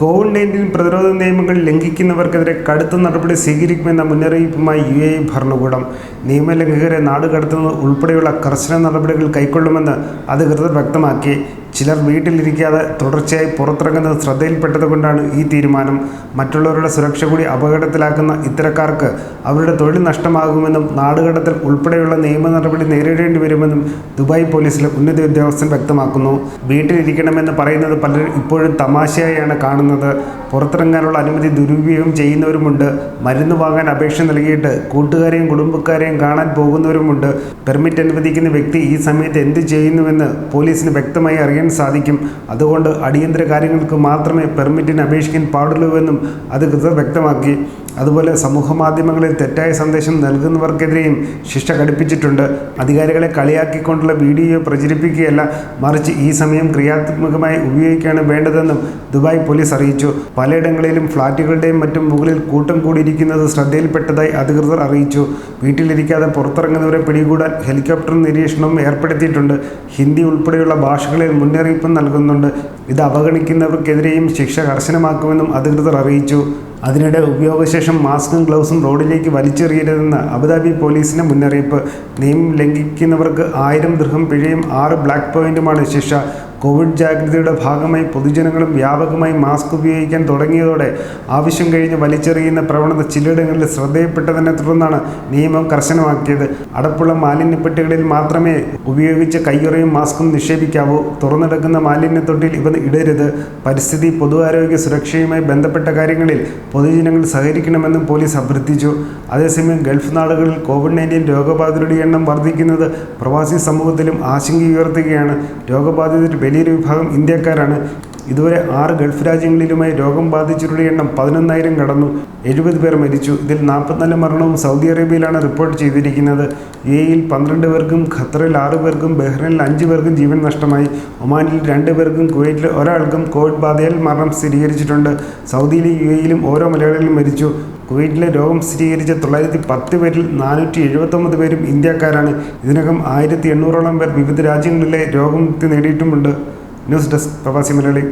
Covid nineteen പ്രതിരോധ നിയമങ്ങൾ ലംഘിക്കുന്നവർക്കെതിരെ കടുത്ത നടപടി സ്വീകരിക്കുമെന്ന മുന്നറിയിപ്പുമായി യു എ ഭരണകൂടം. നിയമലംഘകരെ നാടുകടത്തുന്നത് ഉൾപ്പെടെയുള്ള കർശന നടപടികൾ കൈക്കൊള്ളുമെന്ന് അധികൃതർ വ്യക്തമാക്കി. ചിലർ വീട്ടിലിരിക്കാതെ തുടർച്ചയായി പുറത്തിറങ്ങുന്നത് ശ്രദ്ധയിൽപ്പെട്ടതുകൊണ്ടാണ് ഈ തീരുമാനം. മറ്റുള്ളവരുടെ സുരക്ഷ കൂടി അപകടത്തിലാക്കുന്ന ഇത്തരക്കാർക്ക് അവരുടെ തൊഴിൽ നഷ്ടമാകുമെന്നും നാടുകടത്തൽ ഉൾപ്പെടെയുള്ള നിയമ നടപടി നേരിടേണ്ടി വരുമെന്നും ദുബായ് പോലീസിലെ ഉന്നത ഉദ്യോഗസ്ഥൻ വ്യക്തമാക്കുന്നു. വീട്ടിലിരിക്കണമെന്ന് പറയുന്നത് പലരും ഇപ്പോഴും തമാശയായാണ് കാണുന്നത്. പുറത്തിറങ്ങാനുള്ള അനുമതി ദുരുപയോഗം ചെയ്യുന്നവരുമുണ്ട്. മരുന്ന് വാങ്ങാൻ അപേക്ഷ നൽകിയിട്ട് കൂട്ടുകാരെയും കുടുംബക്കാരെയും കാണാൻ പോകുന്നവരുമുണ്ട്. പെർമിറ്റ് അനുവദിക്കുന്ന വ്യക്തി ഈ സമയത്ത് എന്ത് ചെയ്യുന്നുവെന്ന് പോലീസിന് വ്യക്തമായി അറിയാൻ സാധിക്കും. അതുകൊണ്ട് അടിയന്തര കാര്യങ്ങൾക്ക് മാത്രമേ പെർമിറ്റിന് അപേക്ഷിക്കാൻ പാടുള്ളൂവെന്നും അധികൃതർ വ്യക്തമാക്കി. അതുപോലെ സമൂഹ മാധ്യമങ്ങളിൽ തെറ്റായ സന്ദേശം നൽകുന്നവർക്കെതിരെയും ശിക്ഷ കടുപ്പിച്ചിട്ടുണ്ട്. അധികാരികളെ കളിയാക്കിക്കൊണ്ടുള്ള വീഡിയോ പ്രചരിപ്പിക്കുകയല്ല മറിച്ച് ഈ സമയം ക്രിയാത്മകമായി ഉപയോഗിക്കുകയാണ് വേണ്ടതെന്നും ദുബായ് പോലീസ് അറിയിച്ചു. പലയിടങ്ങളിലും ഫ്ളാറ്റുകളുടെയും മറ്റും മുകളിൽ കൂട്ടം കൂടിയിരിക്കുന്നത് ശ്രദ്ധയിൽപ്പെട്ടതായി അധികൃതർ അറിയിച്ചു. വീട്ടിലിരിക്കാതെ പുറത്തിറങ്ങുന്നവരെ പിടികൂടാൻ ഹെലികോപ്റ്റർ നിരീക്ഷണവും ഏർപ്പെടുത്തിയിട്ടുണ്ട്. ഹിന്ദി ഉൾപ്പെടെയുള്ള ഭാഷകളിൽ മുന്നറിയിപ്പും നൽകുന്നുണ്ട്. ഇത് അവഗണിക്കുന്നവർക്കെതിരെയും ശിക്ഷ കർശനമാക്കുമെന്നും അധികൃതർ അറിയിച്ചു. അതിനിടെ ഉപയോഗശേഷം മാസ്കും ഗ്ലൗസും റോഡിലേക്ക് വലിച്ചെറിയരുതെന്ന് അബുദാബി പോലീസിന് മുന്നറിയിപ്പ്. നിയമം ലംഘിക്കുന്നവർക്ക് ആയിരം ദൃഹം പിഴയും ആറ് ബ്ലാക്ക് പോയിന്റുമാണ് ശിക്ഷ. കോവിഡ് ജാഗ്രതയുടെ ഭാഗമായി പൊതുജനങ്ങളും വ്യാപകമായി മാസ്ക് ഉപയോഗിക്കാൻ തുടങ്ങിയതോടെ ആവശ്യം കഴിഞ്ഞ് വലിച്ചെറിയുന്ന പ്രവണത ചിലയിടങ്ങളിൽ ശ്രദ്ധയപ്പെട്ടതിനെ തുടർന്നാണ് നിയമം കർശനമാക്കിയത്. അടപ്പുള്ള മാലിന്യപ്പെട്ടികളിൽ മാത്രമേ ഉപയോഗിച്ച കയ്യുറയും മാസ്കും നിക്ഷേപിക്കാവൂ. തുറന്നെടുക്കുന്ന മാലിന്യത്തൊട്ടിൽ ഇവ ഇടരുത്. പരിസ്ഥിതി പൊതു ആരോഗ്യ സുരക്ഷയുമായി ബന്ധപ്പെട്ട കാര്യങ്ങളിൽ പൊതുജനങ്ങൾ സഹകരിക്കണമെന്നും പോലീസ് അഭ്യർത്ഥിച്ചു. അതേസമയം ഗൾഫ് നാടുകളിൽ കോവിഡ് നയന്റീൻ രോഗബാധിതരുടെ എണ്ണം വർദ്ധിക്കുന്നത് പ്രവാസി സമൂഹത്തിലും ആശങ്ക ആശങ്കയുയർത്തുകയാണ് രോഗബാധിതരിൽ വലിയൊരു വിഭാഗം ഇന്ത്യക്കാരാണ്. ഇതുവരെ ആറ് ഗൾഫ് രാജ്യങ്ങളിലുമായി രോഗം ബാധിച്ചവരുടെ എണ്ണം പതിനൊന്നായിരം കടന്നു. എഴുപത് പേർ മരിച്ചു. ഇതിൽ നാൽപ്പത്തിനാല് മരണവും സൗദി അറേബ്യയിലാണ് റിപ്പോർട്ട് ചെയ്തിരിക്കുന്നത്. യു എയിൽ പന്ത്രണ്ട് പേർക്കും ഖത്തറിൽ ആറ് പേർക്കും ബഹ്റൈനിൽ അഞ്ച് പേർക്കും ജീവൻ നഷ്ടമായി. ഒമാനിൽ രണ്ട് പേർക്കും കുവൈറ്റിൽ ഒരാൾക്കും കോവിഡ് ബാധയാൽ മരണം സ്ഥിരീകരിച്ചിട്ടുണ്ട്. സൗദിയിലും യു എയിലും ഓരോ മലയാളികളും മരിച്ചു. കുവൈറ്റിലെ രോഗം സ്ഥിരീകരിച്ച തൊള്ളായിരത്തി പത്ത് പേരിൽ നാനൂറ്റി എഴുപത്തൊമ്പത് പേരും ഇന്ത്യക്കാരാണ്. ഇതിനകം ആയിരത്തി എണ്ണൂറോളം പേർ വിവിധ രാജ്യങ്ങളിലെ രോഗമുക്തി നേടിയിട്ടുമുണ്ട്. ന്യൂസ് ഡെസ്ക് പ്രവാസി മലയാളി.